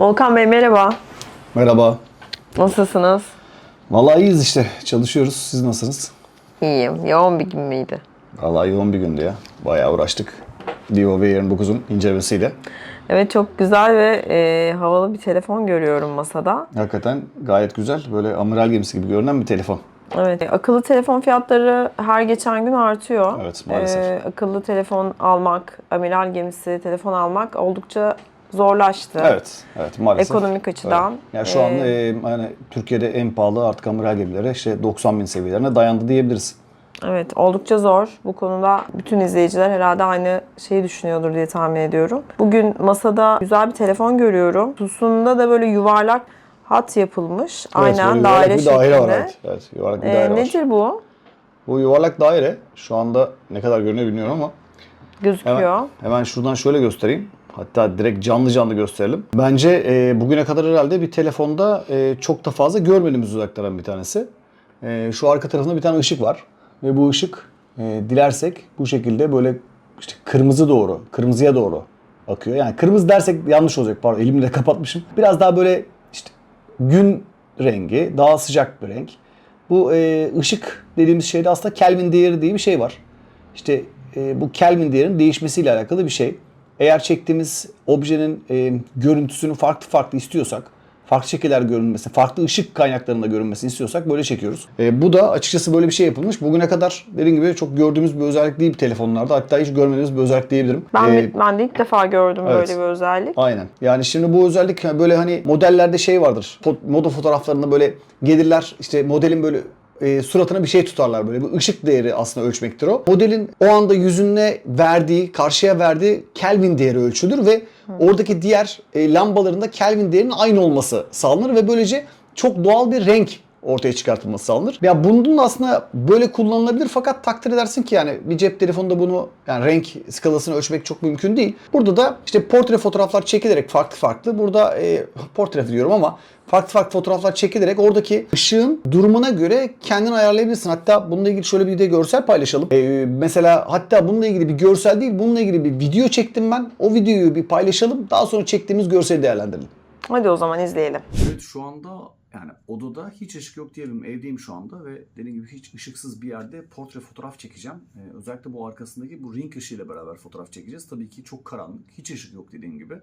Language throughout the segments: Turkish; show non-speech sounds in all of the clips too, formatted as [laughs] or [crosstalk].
Volkan Bey merhaba. Merhaba. Nasılsınız? Vallahi iyiyiz işte. Çalışıyoruz. Siz nasılsınız? İyiyim. Yoğun bir gün müydü? Vallahi yoğun bir gündü ya. Bayağı uğraştık. Vivo V29'un incelemesiyle. Evet çok güzel ve e, havalı bir telefon görüyorum masada. Hakikaten gayet güzel. Böyle amiral gemisi gibi görünen bir telefon. Evet. Akıllı telefon fiyatları her geçen gün artıyor. Evet, maalesef. E, akıllı telefon almak, amiral gemisi telefon almak oldukça zorlaştı. Evet, evet maalesef. Ekonomik açıdan. Evet. Yani şu an Ee, e, yani Türkiye'de en pahalı artık amiral gemileri işte 90 bin seviyelerine dayandı diyebiliriz. Evet, oldukça zor. Bu konuda bütün izleyiciler herhalde aynı şeyi düşünüyordur diye tahmin ediyorum. Bugün masada güzel bir telefon görüyorum. Susunda da böyle yuvarlak hat yapılmış. Evet, Aynen daire bir şeklinde. daire var evet. Evet, yuvarlak bir Ee, daire var. nedir bu? Bu yuvarlak daire şu anda ne kadar görünüyor bilmiyorum ama Gözüküyor. Hemen, hemen şuradan şöyle göstereyim. Hatta direkt canlı canlı gösterelim. Bence e, bugüne kadar herhalde bir telefonda e, çok da fazla görmediğimiz uzaklardan bir tanesi. E, şu arka tarafında bir tane ışık var. Ve bu ışık e, dilersek bu şekilde böyle işte kırmızı doğru, kırmızıya doğru akıyor. Yani kırmızı dersek yanlış olacak pardon elimi de kapatmışım. Biraz daha böyle işte gün rengi, daha sıcak bir renk. Bu e, ışık dediğimiz şeyde aslında Kelvin değeri diye bir şey var. İşte e, bu Kelvin değerinin değişmesiyle alakalı bir şey. Eğer çektiğimiz objenin e, görüntüsünü farklı farklı istiyorsak, farklı şekiller görünmesi, farklı ışık kaynaklarında görünmesini istiyorsak böyle çekiyoruz. E, bu da açıkçası böyle bir şey yapılmış. Bugüne kadar dediğim gibi çok gördüğümüz bir özellik değil telefonlarda. Hatta hiç görmediğimiz bir özellik diyebilirim. Ben, E, ben de ilk defa gördüm evet. böyle bir özellik. Aynen. Yani şimdi bu özellik böyle hani modellerde şey vardır. Fo- moda fotoğraflarında böyle gelirler işte modelin böyle e, suratına bir şey tutarlar böyle bir ışık değeri aslında ölçmektir o. Modelin o anda yüzüne verdiği, karşıya verdiği Kelvin değeri ölçülür ve oradaki diğer e, lambaların da Kelvin değerinin aynı olması sağlanır ve böylece çok doğal bir renk ortaya çıkartılması sağlanır. Ya bunun da aslında böyle kullanılabilir fakat takdir edersin ki yani bir cep telefonunda bunu yani renk skalasını ölçmek çok mümkün değil. Burada da işte portre fotoğraflar çekilerek farklı farklı burada e, portre diyorum ama farklı farklı fotoğraflar çekilerek oradaki ışığın durumuna göre kendini ayarlayabilirsin. Hatta bununla ilgili şöyle bir de görsel paylaşalım. E, mesela hatta bununla ilgili bir görsel değil bununla ilgili bir video çektim ben. O videoyu bir paylaşalım. Daha sonra çektiğimiz görseli değerlendirelim. Hadi o zaman izleyelim. Evet şu anda yani odada hiç ışık yok diyelim evdeyim şu anda ve dediğim gibi hiç ışıksız bir yerde portre fotoğraf çekeceğim. Ee, özellikle bu arkasındaki bu ring ışığıyla beraber fotoğraf çekeceğiz. Tabii ki çok karanlık, hiç ışık yok dediğim gibi.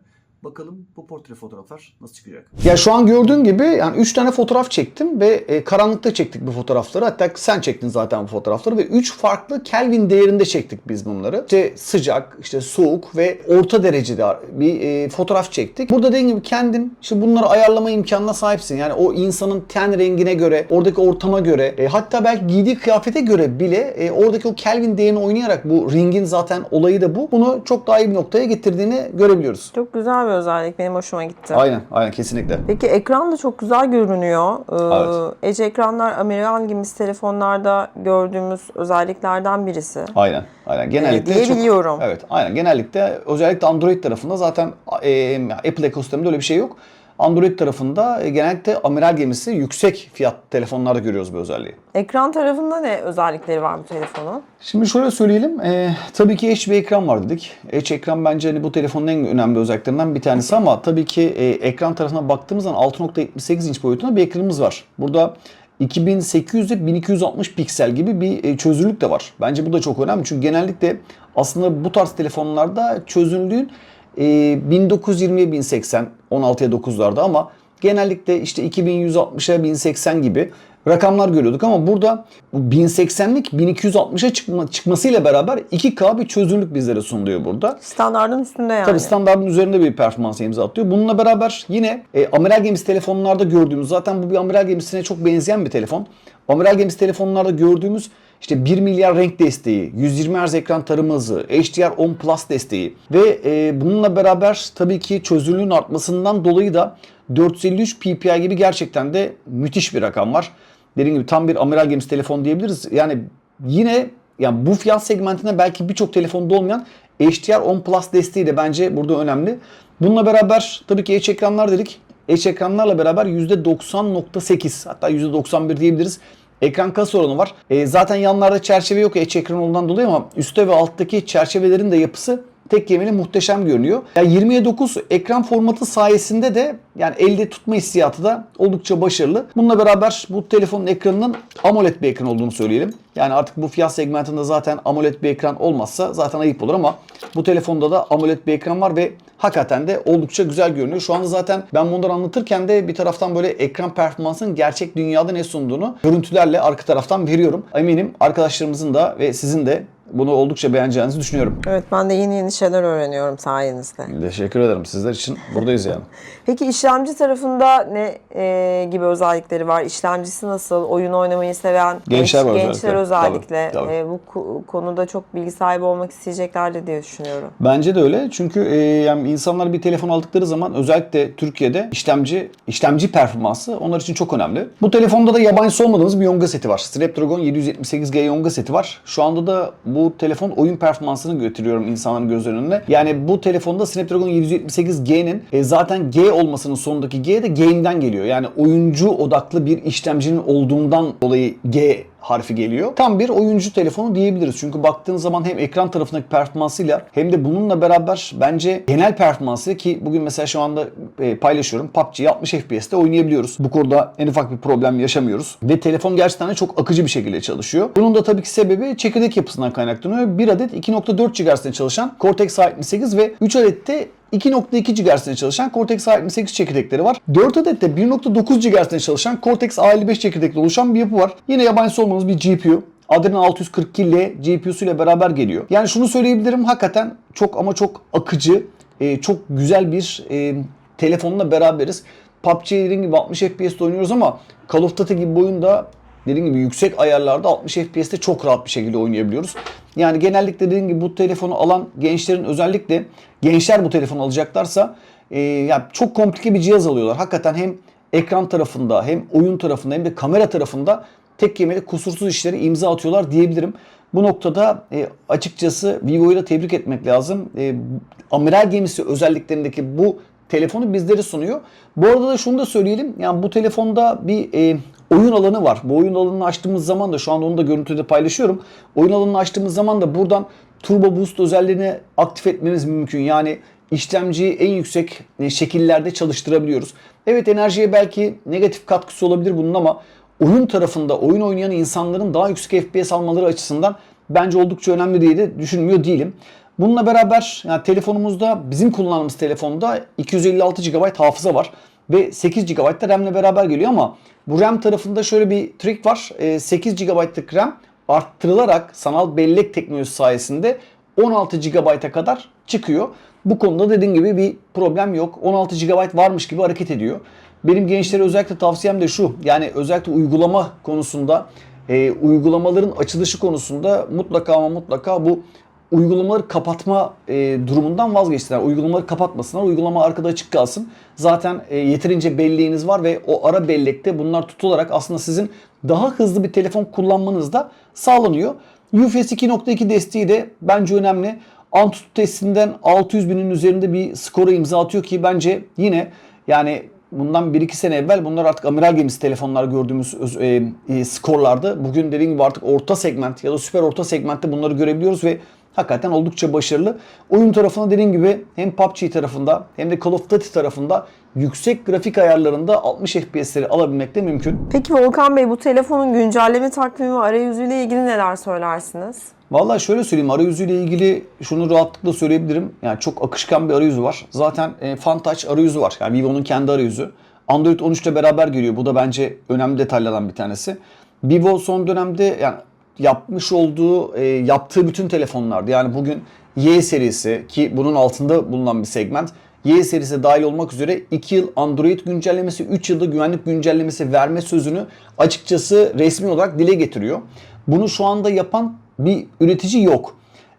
Bakalım bu portre fotoğraflar nasıl çıkacak? Ya şu an gördüğün gibi yani 3 tane fotoğraf çektim ve e, karanlıkta çektik bu fotoğrafları. Hatta sen çektin zaten bu fotoğrafları ve 3 farklı Kelvin değerinde çektik biz bunları. İşte sıcak, işte soğuk ve orta derecede bir e, fotoğraf çektik. Burada dediğim gibi kendin işte bunları ayarlama imkanına sahipsin. Yani o insanın ten rengine göre, oradaki ortama göre, e, hatta belki giydiği kıyafete göre bile e, oradaki o Kelvin değerini oynayarak bu ringin zaten olayı da bu. Bunu çok daha iyi bir noktaya getirdiğini görebiliyoruz. Çok güzel bir özellik. Benim hoşuma gitti. Aynen, aynen kesinlikle. Peki ekran da çok güzel görünüyor. Ee, Evet. Edge ekranlar amiral gemisi telefonlarda gördüğümüz özelliklerden birisi. Aynen. Aynen. Genellikle diye çok- biliyorum. Evet. Aynen. Genellikle özellikle Android tarafında zaten e, Apple ekosisteminde öyle bir şey yok. Android tarafında e, genellikle amiral gemisi yüksek fiyat telefonlarda görüyoruz bu özelliği. Ekran tarafında ne özellikleri var bu telefonun? Şimdi şöyle söyleyelim. e, tabii ki Edge bir ekran var dedik. Edge ekran bence hani bu telefonun en önemli özelliklerinden bir tanesi ama tabii ki e, ekran tarafına baktığımız zaman 6.78 inç boyutunda bir ekranımız var. Burada 2800 ile 1260 piksel gibi bir e, çözünürlük de var. Bence bu da çok önemli çünkü genellikle aslında bu tarz telefonlarda çözünürlüğün e, 1920'ye 1080, 16'ya 9'larda ama genellikle işte 2160'a 1080 gibi rakamlar görüyorduk ama burada bu 1080'lik 1260'a çıkma, çıkmasıyla beraber 2K bir çözünürlük bizlere sunuluyor burada. Standardın üstünde yani. Tabii standartın üzerinde bir performans imza atıyor. Bununla beraber yine e, amiral gemisi telefonlarda gördüğümüz zaten bu bir amiral gemisine çok benzeyen bir telefon. Amiral gemisi telefonlarda gördüğümüz işte 1 milyar renk desteği, 120 Hz ekran tarama hızı, HDR10 Plus desteği ve e, bununla beraber tabii ki çözünürlüğün artmasından dolayı da 453 ppi gibi gerçekten de müthiş bir rakam var. Dediğim gibi tam bir amiral gemisi telefon diyebiliriz. Yani yine yani bu fiyat segmentinde belki birçok telefonda olmayan HDR10 Plus desteği de bence burada önemli. Bununla beraber tabii ki Edge ekranlar dedik. Edge ekranlarla beraber %90.8 hatta %91 diyebiliriz. Ekran kasa oranı var. E, zaten yanlarda çerçeve yok Edge ekran olduğundan dolayı ama üstte ve alttaki çerçevelerin de yapısı tek kelimeyle muhteşem görünüyor. Yani 20'ye 9 ekran formatı sayesinde de yani elde tutma hissiyatı da oldukça başarılı. Bununla beraber bu telefonun ekranının AMOLED bir ekran olduğunu söyleyelim. Yani artık bu fiyat segmentinde zaten AMOLED bir ekran olmazsa zaten ayıp olur ama bu telefonda da AMOLED bir ekran var ve hakikaten de oldukça güzel görünüyor. Şu anda zaten ben bunları anlatırken de bir taraftan böyle ekran performansının gerçek dünyada ne sunduğunu görüntülerle arka taraftan veriyorum. Eminim arkadaşlarımızın da ve sizin de bunu oldukça beğeneceğinizi düşünüyorum. Evet ben de yeni yeni şeyler öğreniyorum sayenizde. Teşekkür ederim. Sizler için buradayız yani. [laughs] Peki işlemci tarafında ne e, gibi özellikleri var? İşlemcisi nasıl? Oyun oynamayı seven Gençler genç- var gençler özellikle. özellikle Tabii, tabii. e, bu ku- konuda çok bilgi sahibi olmak isteyeceklerdir diye düşünüyorum. Bence de öyle. Çünkü e, yani insanlar bir telefon aldıkları zaman özellikle Türkiye'de işlemci işlemci performansı onlar için çok önemli. Bu telefonda da yabancısı olmadığımız bir Yonga seti var. Snapdragon 778G Yonga seti var. Şu anda da bu telefon oyun performansını götürüyorum insanların gözlerinin önüne. Yani bu telefonda Snapdragon 778G'nin e, zaten G olmasının sonundaki G de game'den geliyor. Yani oyuncu odaklı bir işlemcinin olduğundan dolayı G harfi geliyor. Tam bir oyuncu telefonu diyebiliriz. Çünkü baktığın zaman hem ekran tarafındaki performansıyla hem de bununla beraber bence genel performansı ki bugün mesela şu anda e, paylaşıyorum. PUBG'yi 60 FPS'te oynayabiliyoruz. Bu konuda en ufak bir problem yaşamıyoruz. Ve telefon gerçekten de çok akıcı bir şekilde çalışıyor. Bunun da tabii ki sebebi çekirdek yapısından kaynaklanıyor. Bir adet 2.4 GHz'de çalışan Cortex A78 ve 3 adet de 2.2 GHz'de çalışan Cortex A78 çekirdekleri var. 4 adet de 1.9 GHz'de çalışan Cortex A55 çekirdekli oluşan bir yapı var. Yine yabancısı olmamız bir GPU. Adreno 642L GPU'su ile beraber geliyor. Yani şunu söyleyebilirim hakikaten çok ama çok akıcı, e, çok güzel bir e, telefonla beraberiz. PUBG gibi 60 FPS'te oynuyoruz ama Call of Duty gibi bir oyunda dediğim gibi yüksek ayarlarda 60 FPS'te çok rahat bir şekilde oynayabiliyoruz. Yani genellikle dediğim gibi bu telefonu alan gençlerin özellikle gençler bu telefonu alacaklarsa e, yani çok komplike bir cihaz alıyorlar. Hakikaten hem ekran tarafında hem oyun tarafında hem de kamera tarafında tek kelimeyle kusursuz işleri imza atıyorlar diyebilirim. Bu noktada e, açıkçası Vivo'yu da tebrik etmek lazım. E, amiral gemisi özelliklerindeki bu telefonu bizlere sunuyor. Bu arada da şunu da söyleyelim. Yani bu telefonda bir e, oyun alanı var. Bu oyun alanını açtığımız zaman da şu anda onu da görüntüde paylaşıyorum. Oyun alanını açtığımız zaman da buradan Turbo Boost özelliğini aktif etmeniz mümkün. Yani işlemciyi en yüksek e, şekillerde çalıştırabiliyoruz. Evet enerjiye belki negatif katkısı olabilir bunun ama oyun tarafında oyun oynayan insanların daha yüksek FPS almaları açısından bence oldukça önemli diye de düşünmüyor değilim. Bununla beraber yani telefonumuzda bizim kullandığımız telefonda 256 GB hafıza var ve 8 GB da RAM ile beraber geliyor ama bu RAM tarafında şöyle bir trik var. E, 8 GB'lık RAM arttırılarak sanal bellek teknolojisi sayesinde 16 GB'a kadar çıkıyor. Bu konuda dediğim gibi bir problem yok. 16 GB varmış gibi hareket ediyor. Benim gençlere özellikle tavsiyem de şu. Yani özellikle uygulama konusunda, e, uygulamaların açılışı konusunda mutlaka ama mutlaka bu uygulamaları kapatma e, durumundan vazgeçtiler. Uygulamaları kapatmasınlar. Uygulama arkada açık kalsın. Zaten e, yeterince belleğiniz var ve o ara bellekte bunlar tutularak aslında sizin daha hızlı bir telefon kullanmanız da sağlanıyor. UFS 2.2 desteği de bence önemli. Antutu testinden 600 binin üzerinde bir skora imza atıyor ki bence yine yani bundan 1-2 sene evvel bunlar artık amiral gemisi telefonlar gördüğümüz öz- e, e, skorlardı. Bugün dediğim gibi artık orta segment ya da süper orta segmentte bunları görebiliyoruz ve hakikaten oldukça başarılı. Oyun tarafında dediğim gibi hem PUBG tarafında hem de Call of Duty tarafında yüksek grafik ayarlarında 60 FPS'leri alabilmek de mümkün. Peki Volkan Bey bu telefonun güncelleme takvimi arayüzüyle ilgili neler söylersiniz? Vallahi şöyle söyleyeyim arayüzüyle ilgili şunu rahatlıkla söyleyebilirim. Yani çok akışkan bir arayüzü var. Zaten e, FunTouch arayüzü var. Yani Vivo'nun kendi arayüzü. Android 13 ile beraber geliyor. Bu da bence önemli detaylardan bir tanesi. Vivo son dönemde yani yapmış olduğu, e, yaptığı bütün telefonlarda yani bugün Y serisi ki bunun altında bulunan bir segment Y serisi dahil olmak üzere 2 yıl Android güncellemesi, 3 yılda güvenlik güncellemesi verme sözünü açıkçası resmi olarak dile getiriyor. Bunu şu anda yapan bir üretici yok.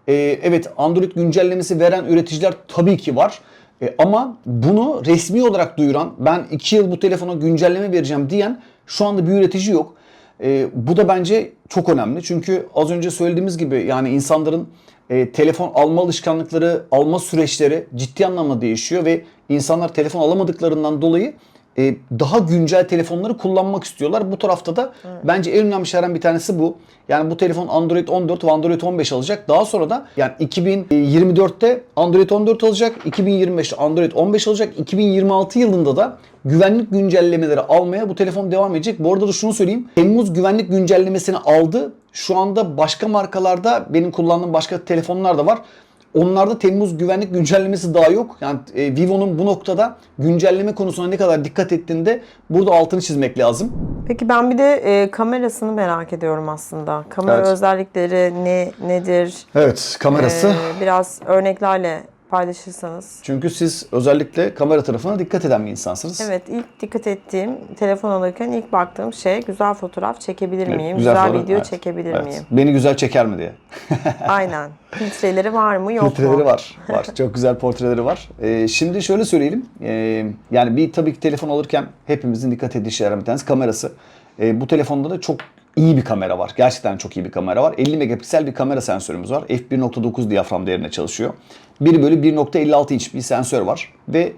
Ee, evet Android güncellemesi veren üreticiler tabii ki var. Ee, ama bunu resmi olarak duyuran, ben 2 yıl bu telefona güncelleme vereceğim diyen şu anda bir üretici yok. Ee, bu da bence çok önemli. Çünkü az önce söylediğimiz gibi yani insanların e, telefon alma alışkanlıkları, alma süreçleri ciddi anlamda değişiyor ve insanlar telefon alamadıklarından dolayı e, daha güncel telefonları kullanmak istiyorlar. Bu tarafta da bence en önemli şeylerden bir tanesi bu. Yani bu telefon Android 14 ve Android 15 alacak. Daha sonra da yani 2024'te Android 14 alacak, 2025'te Android 15 alacak, 2026 yılında da güvenlik güncellemeleri almaya bu telefon devam edecek. Bu arada da şunu söyleyeyim. Temmuz güvenlik güncellemesini aldı. Şu anda başka markalarda benim kullandığım başka telefonlar da var. Onlarda Temmuz güvenlik güncellemesi daha yok. Yani e, Vivo'nun bu noktada güncelleme konusuna ne kadar dikkat ettiğinde burada altını çizmek lazım. Peki ben bir de e, kamerasını merak ediyorum aslında. Kamera Evet. özellikleri ne nedir? Evet, kamerası. Ee, biraz örneklerle paylaşırsanız. Çünkü siz özellikle kamera tarafına dikkat eden bir insansınız. Evet ilk dikkat ettiğim telefon alırken ilk baktığım şey güzel fotoğraf çekebilir Evet, miyim? Güzel, foto- video evet, çekebilir evet. miyim? Beni güzel çeker mi diye. [laughs] Aynen. Filtreleri var mı yok Filtreleri mu? var. Var. Çok güzel portreleri var. Ee, şimdi şöyle söyleyelim. Ee, yani bir tabii ki telefon alırken hepimizin dikkat ettiği şeylerden bir tanesi kamerası. Ee, bu telefonda da çok iyi bir kamera var. Gerçekten çok iyi bir kamera var. 50 megapiksel bir kamera sensörümüz var. f1.9 diyafram değerine çalışıyor. 1 bölü 1.56 inç bir sensör var. Ve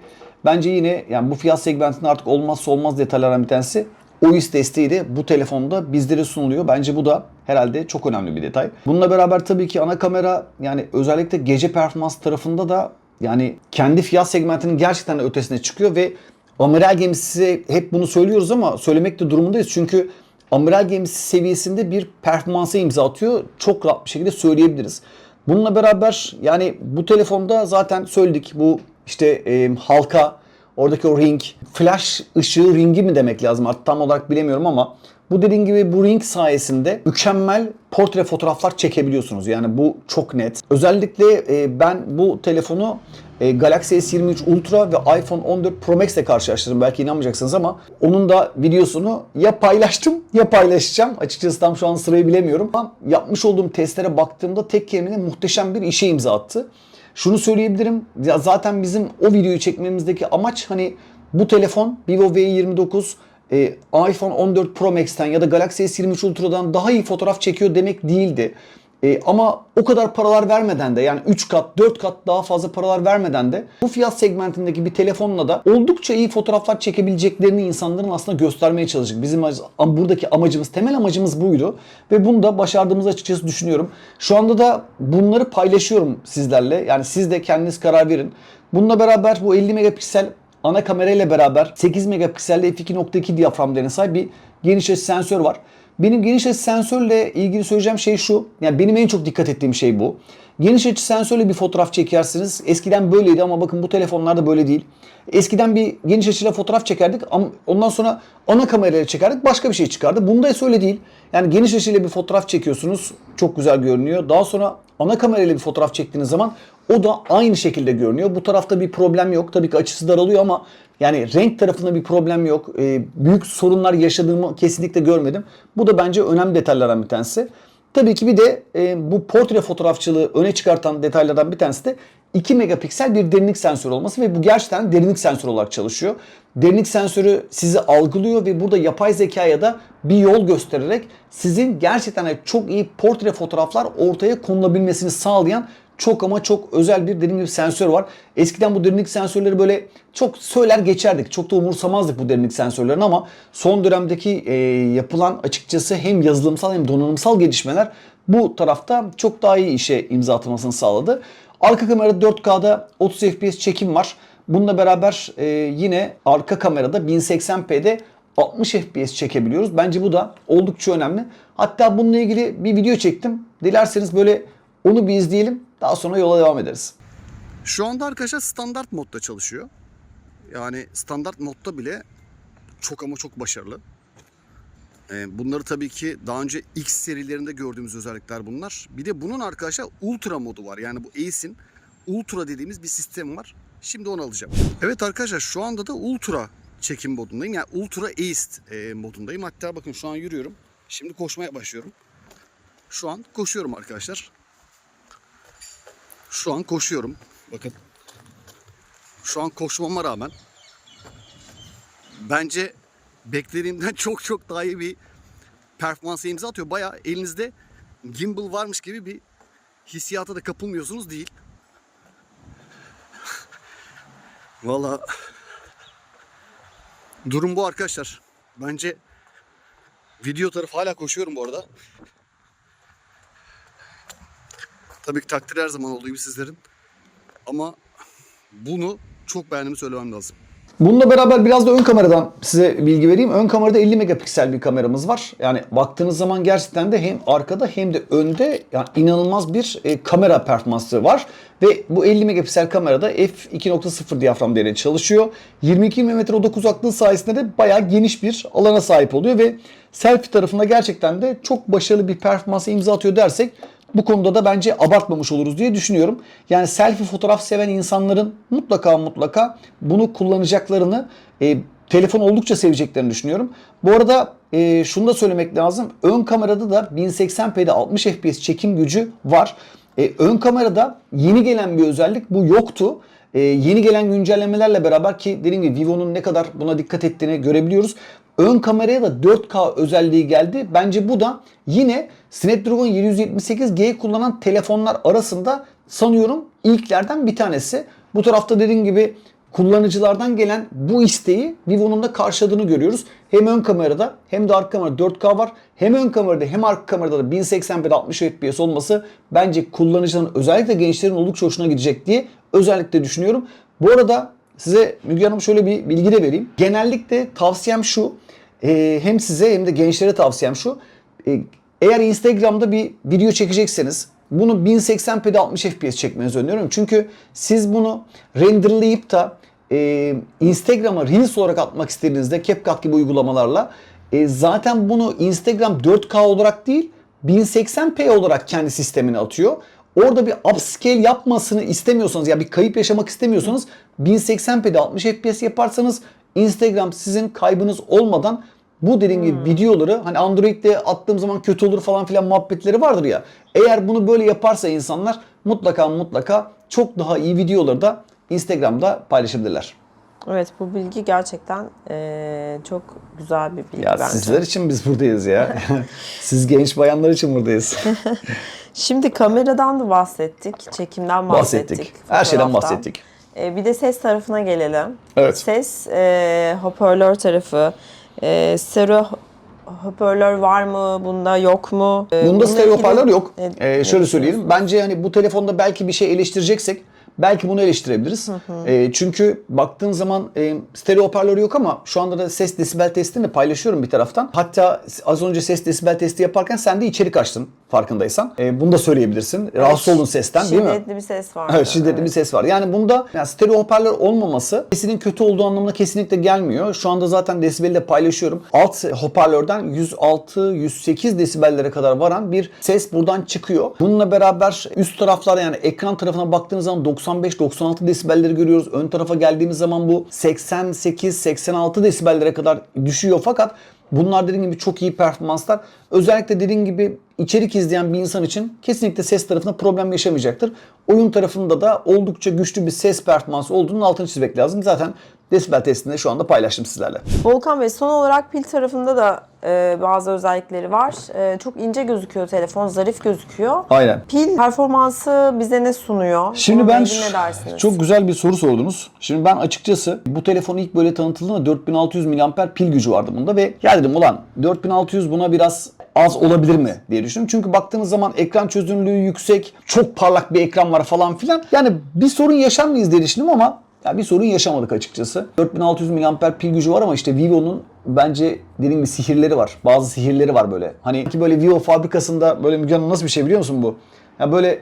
bence yine yani bu fiyat segmentinde artık olmazsa olmaz detaylardan bir tanesi OIS desteği de bu telefonda bizlere sunuluyor. Bence bu da herhalde çok önemli bir detay. Bununla beraber tabii ki ana kamera yani özellikle gece performans tarafında da yani kendi fiyat segmentinin gerçekten ötesine çıkıyor ve amiral gemisi hep bunu söylüyoruz ama söylemek de durumundayız. Çünkü amiral gemisi seviyesinde bir performansa imza atıyor. Çok rahat bir şekilde söyleyebiliriz. Bununla beraber yani bu telefonda zaten söyledik bu işte e, halka Oradaki o ring, flash ışığı ringi mi demek lazım artık tam olarak bilemiyorum ama bu dediğim gibi bu ring sayesinde mükemmel portre fotoğraflar çekebiliyorsunuz. Yani bu çok net. Özellikle e, ben bu telefonu e, Galaxy S23 Ultra ve iPhone 14 Pro Max ile karşılaştırdım. Belki inanmayacaksınız ama onun da videosunu ya paylaştım ya paylaşacağım. Açıkçası tam şu an sırayı bilemiyorum. Ama yapmış olduğum testlere baktığımda tek kelimeyle muhteşem bir işe imza attı. Şunu söyleyebilirim. Ya zaten bizim o videoyu çekmemizdeki amaç hani bu telefon Vivo V29 e, iPhone 14 Pro Max'ten ya da Galaxy S23 Ultra'dan daha iyi fotoğraf çekiyor demek değildi. E, ama o kadar paralar vermeden de yani 3 kat 4 kat daha fazla paralar vermeden de bu fiyat segmentindeki bir telefonla da oldukça iyi fotoğraflar çekebileceklerini insanların aslında göstermeye çalıştık. Bizim buradaki amacımız temel amacımız buydu ve bunu da başardığımızı açıkçası düşünüyorum. Şu anda da bunları paylaşıyorum sizlerle. Yani siz de kendiniz karar verin. Bununla beraber bu 50 megapiksel ana kamerayla beraber 8 megapikselde f2.2 diyafram sahip bir geniş açı sensör var. Benim geniş açı sensörle ilgili söyleyeceğim şey şu. Yani benim en çok dikkat ettiğim şey bu. Geniş açı sensörle bir fotoğraf çekersiniz. Eskiden böyleydi ama bakın bu telefonlarda böyle değil. Eskiden bir geniş açıyla fotoğraf çekerdik ondan sonra ana kamerayla çekerdik başka bir şey çıkardı. Bunda ise öyle değil. Yani geniş açıyla bir fotoğraf çekiyorsunuz. Çok güzel görünüyor. Daha sonra ana kamerayla bir fotoğraf çektiğiniz zaman o da aynı şekilde görünüyor. Bu tarafta bir problem yok. Tabii ki açısı daralıyor ama yani renk tarafında bir problem yok. Ee, büyük sorunlar yaşadığımı kesinlikle görmedim. Bu da bence önemli detaylardan bir tanesi. Tabii ki bir de e, bu portre fotoğrafçılığı öne çıkartan detaylardan bir tanesi de 2 megapiksel bir derinlik sensörü olması ve bu gerçekten derinlik sensörü olarak çalışıyor. Derinlik sensörü sizi algılıyor ve burada yapay zekaya da bir yol göstererek sizin gerçekten çok iyi portre fotoğraflar ortaya konulabilmesini sağlayan çok ama çok özel bir dediğim gibi sensör var. Eskiden bu derinlik sensörleri böyle çok söyler geçerdik. Çok da umursamazdık bu derinlik sensörlerini ama son dönemdeki e, yapılan açıkçası hem yazılımsal hem donanımsal gelişmeler bu tarafta çok daha iyi işe imza atılmasını sağladı. Arka kamerada 4K'da 30 FPS çekim var. Bununla beraber e, yine arka kamerada 1080p'de 60 FPS çekebiliyoruz. Bence bu da oldukça önemli. Hatta bununla ilgili bir video çektim. Dilerseniz böyle onu bir izleyelim. Daha sonra yola devam ederiz. Şu anda arkadaşlar standart modda çalışıyor. Yani standart modda bile çok ama çok başarılı. Ee, Bunları tabii ki daha önce X serilerinde gördüğümüz özellikler bunlar. Bir de bunun arkadaşlar Ultra modu var. Yani bu Ace'in Ultra dediğimiz bir sistem var. Şimdi onu alacağım. Evet arkadaşlar şu anda da Ultra çekim modundayım. Yani Ultra Ace e, modundayım. Hatta bakın şu an yürüyorum. Şimdi koşmaya başlıyorum. Şu an koşuyorum arkadaşlar. Şu an koşuyorum. Bakın. Şu an koşmama rağmen bence beklediğimden [laughs] çok çok daha iyi bir performansa imza atıyor. Bayağı elinizde gimbal varmış gibi bir hissiyata da kapılmıyorsunuz değil. [laughs] Valla Durum bu arkadaşlar. Bence video tarafı hala koşuyorum bu arada. Tabii ki takdir her zaman gibi sizlerin. Ama bunu çok beğendiğimi söylemem lazım. Bununla beraber biraz da ön kameradan size bilgi vereyim. Ön kamerada 50 megapiksel bir kameramız var. Yani baktığınız zaman gerçekten de hem arkada hem de önde yani inanılmaz bir e, kamera performansı var. Ve bu 50 megapiksel kamerada f2.0 diyafram değeri çalışıyor. 22 mm odak uzaklığı sayesinde de bayağı geniş bir alana sahip oluyor ve selfie tarafında gerçekten de çok başarılı bir performansa imza atıyor dersek bu konuda da bence abartmamış oluruz diye düşünüyorum. Yani selfie fotoğraf seven insanların mutlaka mutlaka bunu kullanacaklarını, e, telefon oldukça seveceklerini düşünüyorum. Bu arada e, şunu da söylemek lazım. Ön kamerada da 1080p'de 60 fps çekim gücü var. E, ön kamerada yeni gelen bir özellik bu yoktu. E, yeni gelen güncellemelerle beraber ki dediğim gibi Vivo'nun ne kadar buna dikkat ettiğini görebiliyoruz. Ön kameraya da 4K özelliği geldi. Bence bu da yine Snapdragon 778G'yi kullanan telefonlar arasında sanıyorum ilklerden bir tanesi. Bu tarafta dediğim gibi kullanıcılardan gelen bu isteği Vivo'nun da karşıladığını görüyoruz. Hem ön kamerada hem de arka kamerada 4K var. Hem ön kamerada hem arka kamerada da 1080p 60 fps olması bence kullanıcıların özellikle gençlerin oldukça hoşuna gidecek diye özellikle düşünüyorum. Bu arada size Müge Hanım şöyle bir bilgi de vereyim. Genellikle tavsiyem şu. e, hem size hem de gençlere tavsiyem şu. E, eğer Instagram'da bir video çekecekseniz bunu 1080p'de 60 fps çekmenizi öneriyorum. Çünkü siz bunu renderlayıp da e, Instagram'a Reels olarak atmak istediğinizde CapCut gibi uygulamalarla e, zaten bunu Instagram 4K olarak değil 1080p olarak kendi sistemine atıyor. Orada bir upscale yapmasını istemiyorsanız ya bir kayıp yaşamak istemiyorsanız 1080p'de 60 fps yaparsanız Instagram sizin kaybınız olmadan bu dediğim gibi videoları hani Android'de attığım zaman kötü olur falan filan muhabbetleri vardır ya. Eğer bunu böyle yaparsa insanlar mutlaka mutlaka çok daha iyi videoları da Instagram'da paylaşabilirler. Evet bu bilgi gerçekten eee, çok güzel bir bilgi Ya bence. sizler için biz buradayız ya. [laughs] Siz genç bayanlar için buradayız. [laughs] Şimdi kameradan da bahsettik, çekimden bahsettik. bahsettik. Her şeyden bahsettik. Ee, bir de ses tarafına gelelim. Evet. Ses, e, hoparlör tarafı. E, stereo hoparlör var mı? Bunda yok mu? E, Bunda stereo hoparlör yok. E, Ee, şöyle söyleyelim. Bence hani bu telefonda belki bir şey eleştireceksek belki bunu eleştirebiliriz. Ee, çünkü baktığın zaman e, stereo hoparlörü yok ama şu anda da ses desibel testini paylaşıyorum bir taraftan. Hatta az önce ses desibel testi yaparken sen de içerik açtın farkındaysan. Ee, bunu da söyleyebilirsin. Rahatsız oldun sesten değil mi? Şiddetli bir ses var. Evet şiddetli bir ses var. Yani bunda yani stereo hoparlör olmaması sesinin kötü olduğu anlamına kesinlikle gelmiyor. Şu anda zaten desibeli de paylaşıyorum. Alt hoparlörden 106-108 desibellere kadar varan bir ses buradan çıkıyor. Bununla beraber üst taraflarda yani ekran tarafına baktığınız zaman 95-96 desibelleri görüyoruz. Ön tarafa geldiğimiz zaman bu 88-86 desibellere kadar düşüyor fakat Bunlar dediğim gibi çok iyi performanslar. Özellikle dediğim gibi içerik izleyen bir insan için kesinlikle ses tarafında problem yaşamayacaktır. Oyun tarafında da oldukça güçlü bir ses performansı olduğunun altını çizmek lazım. Zaten desibel testinde şu anda paylaştım sizlerle. Volkan Bey son olarak pil tarafında da e, bazı özellikleri var. E, çok ince gözüküyor telefon, zarif gözüküyor. Aynen. Pil performansı bize ne sunuyor? Şimdi Bununla ben ne dersiniz? çok güzel bir soru sordunuz. Şimdi ben açıkçası bu telefon ilk böyle tanıtıldığında 4600 mAh pil gücü vardı bunda ve ya dedim ulan 4600 buna biraz az olabilir mi diye düşündüm. Çünkü baktığınız zaman ekran çözünürlüğü yüksek, çok parlak bir ekran var falan filan. Yani bir sorun yaşar mıyız diye düşündüm ama ya bir sorun yaşamadık açıkçası. 4600 mAh pil gücü var ama işte Vivo'nun bence dediğim gibi sihirleri var. Bazı sihirleri var böyle. Hani ki böyle Vivo fabrikasında böyle Müge nasıl bir şey biliyor musun bu? Ya böyle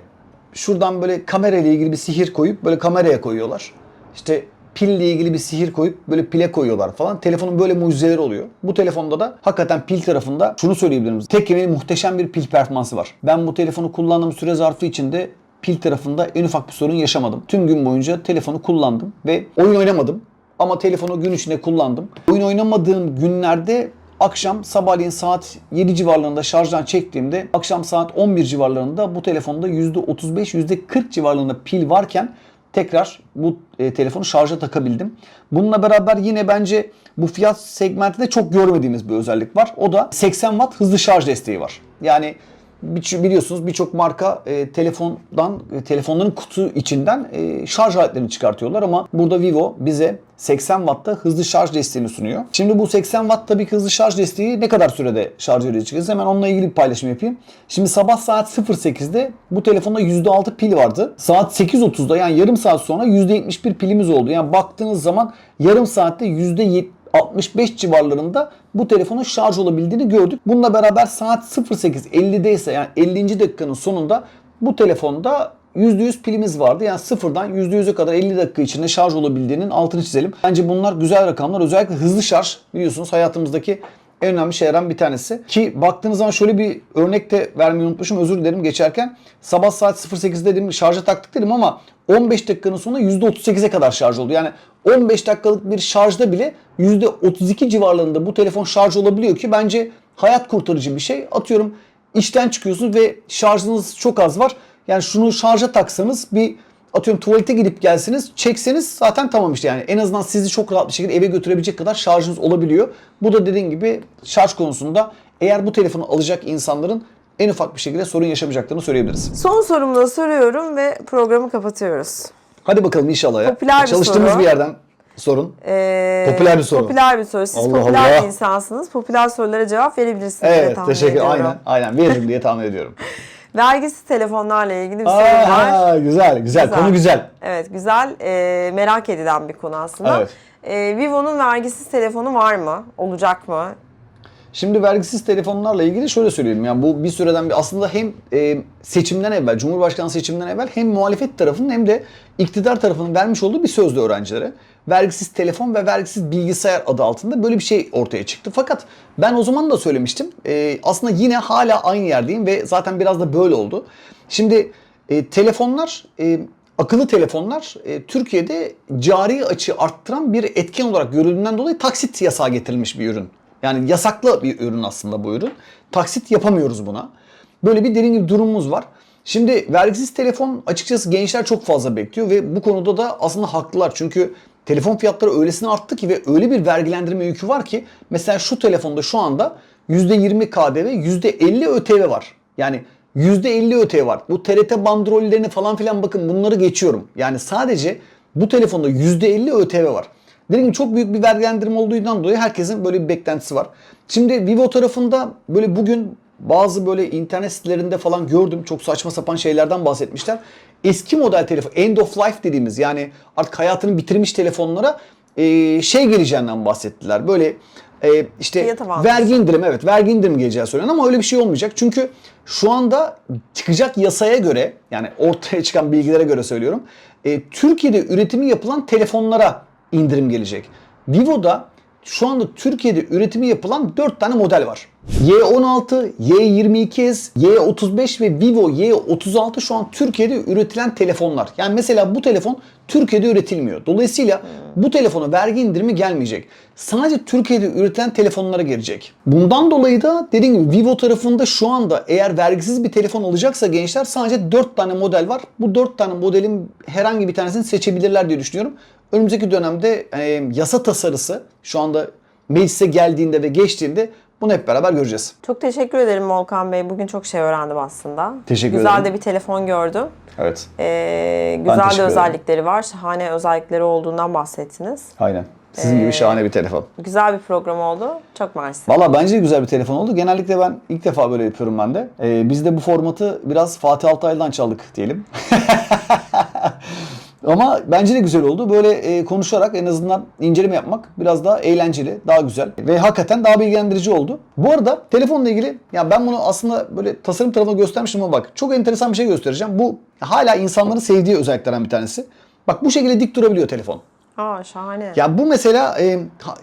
şuradan böyle kamera ile ilgili bir sihir koyup böyle kameraya koyuyorlar. İşte pille ilgili bir sihir koyup böyle pile koyuyorlar falan. Telefonun böyle mucizeleri oluyor. Bu telefonda da hakikaten pil tarafında şunu söyleyebilirim. Tek kelimeyle muhteşem bir pil performansı var. Ben bu telefonu kullandığım süre zarfı içinde pil tarafında en ufak bir sorun yaşamadım. Tüm gün boyunca telefonu kullandım ve oyun oynamadım. Ama telefonu gün içinde kullandım. Oyun oynamadığım günlerde akşam sabahleyin saat 7 civarlarında şarjdan çektiğimde akşam saat 11 civarlarında bu telefonda %35 %40 civarlarında pil varken tekrar bu e, telefonu şarja takabildim. Bununla beraber yine bence bu fiyat segmentinde çok görmediğimiz bir özellik var. O da 80 watt hızlı şarj desteği var. Yani biliyorsunuz birçok marka e, telefondan e, telefonların kutu içinden e, şarj aletlerini çıkartıyorlar ama burada Vivo bize 80 Watt'ta hızlı şarj desteğini sunuyor. Şimdi bu 80 Watt tabii ki hızlı şarj desteği ne kadar sürede şarj edeceğiz? Hemen onunla ilgili bir paylaşım yapayım. Şimdi sabah saat 08'de bu telefonda %6 pil vardı. Saat 8.30'da yani yarım saat sonra %71 pilimiz oldu. Yani baktığınız zaman yarım saatte %70 65 civarlarında bu telefonun şarj olabildiğini gördük. Bununla beraber saat 08.50'de ise yani 50. dakikanın sonunda bu telefonda %100 pilimiz vardı. Yani sıfırdan %100'e kadar 50 dakika içinde şarj olabildiğinin altını çizelim. Bence bunlar güzel rakamlar. Özellikle hızlı şarj biliyorsunuz hayatımızdaki en önemli şeylerden bir tanesi. Ki baktığınız zaman şöyle bir örnek de vermeyi unutmuşum. Özür dilerim geçerken. Sabah saat 08'de dedim şarja taktık dedim ama 15 dakikanın sonunda %38'e kadar şarj oldu. Yani 15 dakikalık bir şarjda bile %32 civarlarında bu telefon şarj olabiliyor ki bence hayat kurtarıcı bir şey. Atıyorum işten çıkıyorsunuz ve şarjınız çok az var. Yani şunu şarja taksanız bir atıyorum tuvalete gidip gelseniz çekseniz zaten tamam işte yani en azından sizi çok rahat bir şekilde eve götürebilecek kadar şarjınız olabiliyor. Bu da dediğim gibi şarj konusunda eğer bu telefonu alacak insanların en ufak bir şekilde sorun yaşamayacaklarını söyleyebiliriz. Son sorumu da soruyorum ve programı kapatıyoruz. Hadi bakalım inşallah ya. Popüler bir Çalıştığımız soru. bir yerden sorun. Ee, Popüler bir soru. Popüler bir soru. Siz Allah popüler Allah. bir insansınız. Popüler sorulara cevap verebilirsiniz diye Evet tahmin teşekkür ediyorum. aynen aynen veririm diye tahmin ediyorum. [laughs] Vergisiz telefonlarla ilgili bir soru var. Aa, güzel, güzel Güzel. konu güzel. Evet güzel. Ee, merak edilen bir konu aslında. Evet. Ee, Vivo'nun vergisiz telefonu var mı? Olacak mı? Şimdi vergisiz telefonlarla ilgili şöyle söyleyeyim. Yani bu bir süreden bir aslında hem e, seçimden evvel, Cumhurbaşkanı seçiminden evvel hem muhalefet tarafının hem de iktidar tarafının vermiş olduğu bir sözdü öğrencilere. Vergisiz telefon ve vergisiz bilgisayar adı altında böyle bir şey ortaya çıktı. Fakat ben o zaman da söylemiştim. E, aslında yine hala aynı yerdeyim ve zaten biraz da böyle oldu. Şimdi e, telefonlar e, akıllı telefonlar e, Türkiye'de cari açığı arttıran bir etken olarak görüldüğünden dolayı taksit yasağı getirilmiş bir ürün. Yani yasaklı bir ürün aslında bu ürün. Taksit yapamıyoruz buna. Böyle bir dediğim gibi durumumuz var. Şimdi vergisiz telefon açıkçası gençler çok fazla bekliyor ve bu konuda da aslında haklılar. Çünkü telefon fiyatları öylesine arttı ki ve öyle bir vergilendirme yükü var ki mesela şu telefonda şu anda %20 KDV, %50 ÖTV var. Yani %50 ÖTV var. Bu TRT bandrollerini falan filan bakın bunları geçiyorum. Yani sadece bu telefonda %50 ÖTV var. Dediğim gibi çok büyük bir vergilendirme olduğundan dolayı herkesin böyle bir beklentisi var. Şimdi Vivo tarafında böyle bugün bazı böyle internet sitelerinde falan gördüm. Çok saçma sapan şeylerden bahsetmişler. Eski model telefon, end of life dediğimiz yani artık hayatını bitirmiş telefonlara e, şey geleceğinden bahsettiler. Böyle e, işte vergi indirim evet vergi indirim geleceği söyleniyor ama öyle bir şey olmayacak. Çünkü şu anda çıkacak yasaya göre yani ortaya çıkan bilgilere göre söylüyorum. e, Türkiye'de üretimi yapılan telefonlara indirim gelecek. Vivo'da şu anda Türkiye'de üretimi yapılan 4 tane model var. Y16, Y22s, Y35 ve Vivo Y36 şu an Türkiye'de üretilen telefonlar. Yani mesela bu telefon Türkiye'de üretilmiyor. Dolayısıyla bu telefona vergi indirimi gelmeyecek. Sadece Türkiye'de üretilen telefonlara gelecek. Bundan dolayı da dediğim gibi Vivo tarafında şu anda eğer vergisiz bir telefon alacaksa gençler sadece 4 tane model var. Bu 4 tane modelin herhangi bir tanesini seçebilirler diye düşünüyorum. Önümüzdeki dönemde e, yasa tasarısı şu anda meclise geldiğinde ve geçtiğinde bunu hep beraber göreceğiz. Çok teşekkür ederim Volkan Bey. Bugün çok şey öğrendim aslında. Teşekkür Güzel ederim. de bir telefon gördüm. Evet. Ee, güzel de teşekkür ederim. özellikleri var. Şahane özellikleri olduğundan bahsettiniz. Aynen. Sizin gibi şahane bir telefon. Güzel bir program oldu. Çok mersi. Valla bence de güzel bir telefon oldu. Genellikle ben ilk defa böyle yapıyorum ben de. Ee, biz de bu formatı biraz Fatih Altaylı'dan çaldık diyelim. [laughs] Ama bence de güzel oldu. Böyle e, konuşarak en azından inceleme yapmak biraz daha eğlenceli, daha güzel ve hakikaten daha bilgilendirici oldu. Bu arada telefonla ilgili ya ben bunu aslında böyle tasarım tarafına göstermiştim ama bak çok enteresan bir şey göstereceğim. Bu hala insanların sevdiği özelliklerden bir tanesi. Bak bu şekilde dik durabiliyor telefon. Aa şahane. Ya bu mesela e,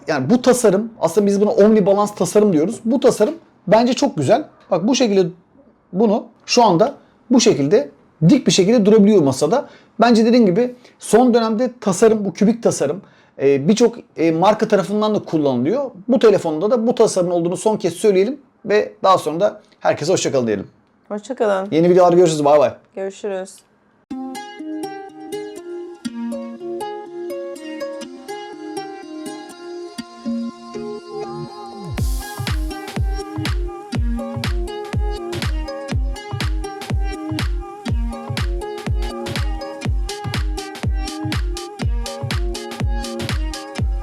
yani bu tasarım aslında biz buna omni balance tasarım diyoruz. Bu tasarım bence çok güzel. Bak bu şekilde bunu şu anda bu şekilde dik bir şekilde durabiliyor masada. Bence dediğim gibi son dönemde tasarım bu kübik tasarım e, birçok e, marka tarafından da kullanılıyor. Bu telefonda da bu tasarım olduğunu son kez söyleyelim ve daha sonra da herkese hoşçakalın diyelim. Hoşçakalın. Yeni videolarda görüşürüz. Bay bay. Görüşürüz.